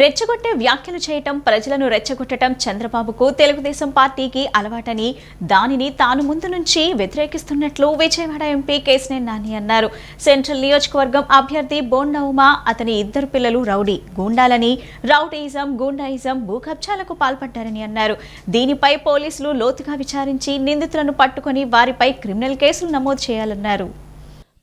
రెచ్చగొట్టే వ్యాఖ్యలు చేయటం ప్రజలను రెచ్చగొట్టడం చంద్రబాబుకు తెలుగుదేశం పార్టీకి అలవాటని దానిని తాను ముందు నుంచి వ్యతిరేకిస్తున్నట్లు విజయవాడ ఎంపీ కేసినేని నాని అన్నారు. సెంట్రల్ నియోజకవర్గం అభ్యర్థి బోండౌమా ఉమా అతని ఇద్దరు పిల్లలు రౌడీ గూండాలని రౌడీయిజం గూండాయిజం భూకబ్జాలకు పాల్పడ్డారని అన్నారు. దీనిపై పోలీసులు లోతుగా విచారించి నిందితులను పట్టుకొని వారిపై క్రిమినల్ కేసులు నమోదు చేయాలన్నారు.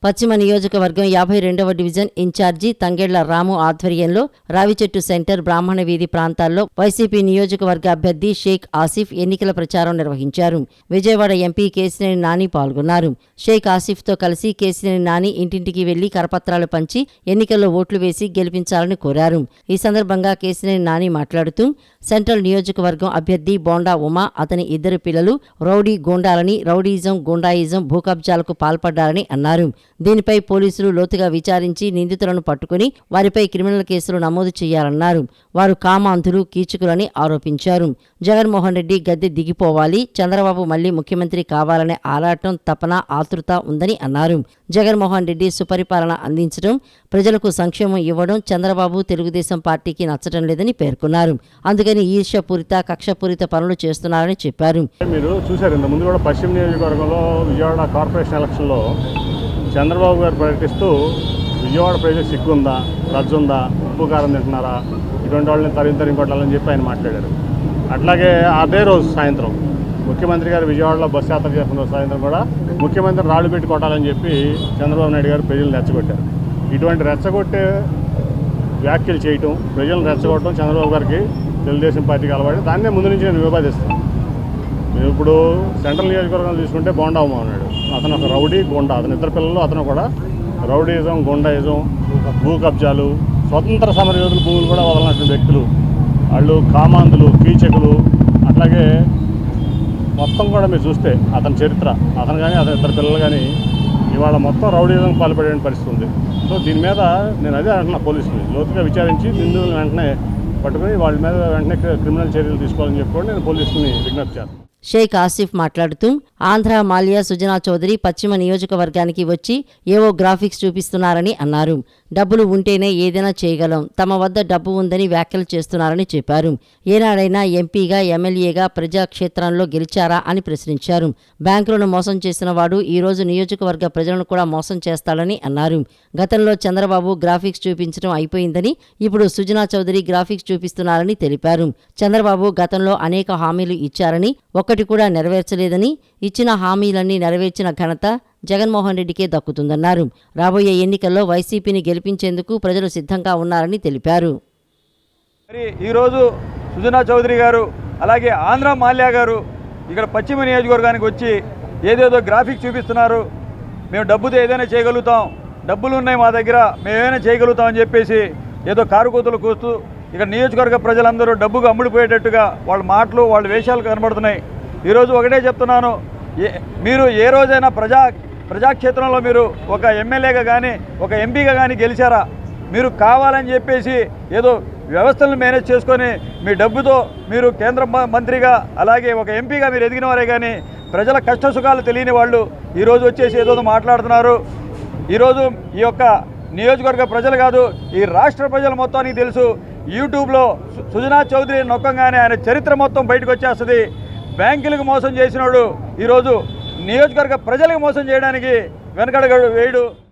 పశ్చిమ నియోజకవర్గం యాభై రెండవ డివిజన్ ఇన్ఛార్జి తంగెళ్ళ రాము ఆధ్వర్యంలో రావిచెట్టు సెంటర్ బ్రాహ్మణ వీధి ప్రాంతాల్లో వైసీపీ నియోజకవర్గ అభ్యర్థి షేక్ ఆసిఫ్ ఎన్నికల ప్రచారం నిర్వహించారు. విజయవాడ ఎంపీ కేసినేని నాని పాల్గొన్నారు. షేక్ ఆసిఫ్తో కలిసి కేసినేని నాని ఇంటింటికి వెళ్ళి కరపత్రాలు పంచి ఎన్నికల్లో ఓట్లు వేసి గెలిపించాలని కోరారు. ఈ సందర్భంగా కేసినేని నాని మాట్లాడుతూ సెంట్రల్ నియోజకవర్గం అభ్యర్థి బోండా ఉమా అతని ఇద్దరు పిల్లలు రౌడీ గోండాలని రౌడీయిజం గోండాయిజం భూకబ్జాలకు పాల్పడ్డారని అన్నారు. దీనిపై పోలీసులు లోతుగా విచారించి నిందితులను పట్టుకుని వారిపై క్రిమినల్ కేసులు నమోదు చేయాలన్నారు. వారు కామాంధులు కీచుకులని ఆరోపించారు. జగన్మోహన్ రెడ్డి గద్దె దిగిపోవాలి చంద్రబాబు మళ్ళీ ముఖ్యమంత్రి కావాలనే ఆరాటం తపన ఆతృత ఉందని అన్నారు. జగన్మోహన్ రెడ్డి సుపరిపాలన అందించడం ప్రజలకు సంక్షేమం ఇవ్వడం చంద్రబాబు తెలుగుదేశం పార్టీకి నచ్చడం లేదని పేర్కొన్నారు. అందుకని ఈర్ష్యపూరిత కక్షపూరిత పనులు చేస్తున్నారని చెప్పారు. మీరు చూశారు ఇంత ముందు కూడా పశ్చిమ నియోజకవర్గంలో విజయవాడ కార్పొరేషన్ ఎలక్షన్లో చంద్రబాబు గారు ప్రకటిస్తూ విజయవాడ ప్రజలు సిగ్గుందా? రజ్జుందా ఉప్పు కారం తింటున్నారా? ఇటువంటి వాళ్ళని తరిగి తరిగి కొట్టాలని చెప్పి ఆయన మాట్లాడారు. అట్లాగే అదే రోజు సాయంత్రం ముఖ్యమంత్రి గారు విజయవాడలో బస్సు యాత్ర చేస్తున్న సాయంత్రం కూడా ముఖ్యమంత్రి రాళ్ళు పెట్టి కొట్టాలని చెప్పి చంద్రబాబు నాయుడు గారు ప్రజలు రెచ్చగొట్టారు. ఇటువంటి రెచ్చగొట్టే వ్యాఖ్యలు చేయటం ప్రజలను రెచ్చగొట్టడం చంద్రబాబు గారికి తెలుగుదేశం పార్టీకి అలవాటు. దాన్నే ముందు నుంచి నేను వివాదిస్తాను ఇప్పుడు సెంట్రల్ నియోజకవర్గం తీసుకుంటే బోండా ఉమా ఉన్నాడు అతను ఒక రౌడీ గుండా అతని ఇద్దరు పిల్లలు అతను కూడా రౌడీజం గుండాయిజం భూ కబ్జాలు స్వతంత్ర సమరయోధుల భూములు కూడా వదలనటువంటి వ్యక్తులు. వాళ్ళు కామాంధులు కీచకులు అట్లాగే మొత్తం కూడా మీరు చూస్తే అతని చరిత్ర. అతను కానీ అతని ఇద్దరు పిల్లలు కానీ ఇవాళ మొత్తం రౌడీజం పాల్పడే పరిస్థితి ఉంది. సో దీని మీద నేను అదే అంటున్నా పోలీసుని లోతుగా విచారించి నిందితులను వెంటనే పట్టుకుని వాళ్ళ మీద వెంటనే క్రిమినల్ చర్యలు తీసుకోవాలని చెప్పుకొని నేను పోలీసుని విజ్ఞప్తి చేస్తాను షేక్ ఆసిఫ్ మాట్లాడుతూ ఆంధ్ర మాలియా సుజనా చౌదరి పశ్చిమ నియోజకవర్గానికి వచ్చి ఏవో గ్రాఫిక్స్ చూపిస్తున్నారని అన్నారు. డబ్బులు ఉంటేనే ఏదైనా చేయగలం. తమ వద్ద డబ్బు ఉందని వ్యాఖ్యలు చేస్తున్నారని చెప్పారు. ఏనాడైనా ఎంపీగా ఎమ్మెల్యేగా ప్రజాక్షేత్రంలో గెలిచారా అని ప్రశ్నించారు. బ్యాంకులను మోసం చేసిన వాడు ఈరోజు నియోజకవర్గ ప్రజలను కూడా మోసం చేస్తాడని అన్నారు. గతంలో చంద్రబాబు గ్రాఫిక్స్ చూపించడం అయిపోయిందని ఇప్పుడు సుజనా చౌదరి గ్రాఫిక్స్ చూపిస్తున్నారని తెలిపారు. చంద్రబాబు గతంలో అనేక హామీలు ఇచ్చారని ఒక్కటి కూడా నెరవేర్చలేదని ఇచ్చిన హామీలన్నీ నెరవేర్చిన ఘనత జగన్మోహన్ రెడ్డికే దక్కుతుందన్నారు. రాబోయే ఎన్నికల్లో వైసీపీని గెలిపించేందుకు ప్రజలు సిద్ధంగా ఉన్నారని తెలిపారు. మరి ఈరోజు సుజనా చౌదరి గారు అలాగే ఆంధ్ర మాల్యా గారు ఇక్కడ పశ్చిమ నియోజకవర్గానికి వచ్చి ఏదేదో గ్రాఫిక్ చూపిస్తున్నారు. మేము డబ్బుతో ఏదైనా చేయగలుగుతాం. డబ్బులు ఉన్నాయి మా దగ్గర మేము ఏమైనా చేయగలుగుతాం అని చెప్పేసి ఏదో కారుకూతలు కూస్తూ ఇక్కడ నియోజకవర్గ ప్రజలందరూ డబ్బుకు అమ్ముడిపోయేటట్టుగా వాళ్ళ మాటలు వాళ్ళ వేషాలు కనబడుతున్నాయి. ఈరోజు ఒకటే చెప్తున్నాను ఏ మీరు ఏ రోజైనా ప్రజా ప్రజాక్షేత్రంలో మీరు ఒక ఎమ్మెల్యేగా కానీ ఒక ఎంపీగా కానీ గెలిచారా? మీరు కావాలని చెప్పేసి ఏదో వ్యవస్థలను మేనేజ్ చేసుకొని మీ డబ్బుతో మీరు కేంద్ర మ- మంత్రిగా అలాగే ఒక ఎంపీగా మీరు ఎదిగిన వారే కానీ ప్రజల కష్ట సుఖాలు తెలియని వాళ్ళు ఈరోజు వచ్చేసి ఏదో మాట్లాడుతున్నారు. ఈరోజు ఈ యొక్క నియోజకవర్గ ప్రజలు కాదు ఈ రాష్ట్ర ప్రజలు మొత్తానికి తెలుసు యూట్యూబ్లో సు- సుజనా చౌదరి నొక్కంగానే ఆయన చరిత్ర మొత్తం బయటకు వచ్చేస్తుంది. బ్యాంకులకు మోసం చేసినోడు ఈరోజు నియోజకవర్గ ప్రజలకు మోసం చేయడానికి వెనకడగడు వేయడు.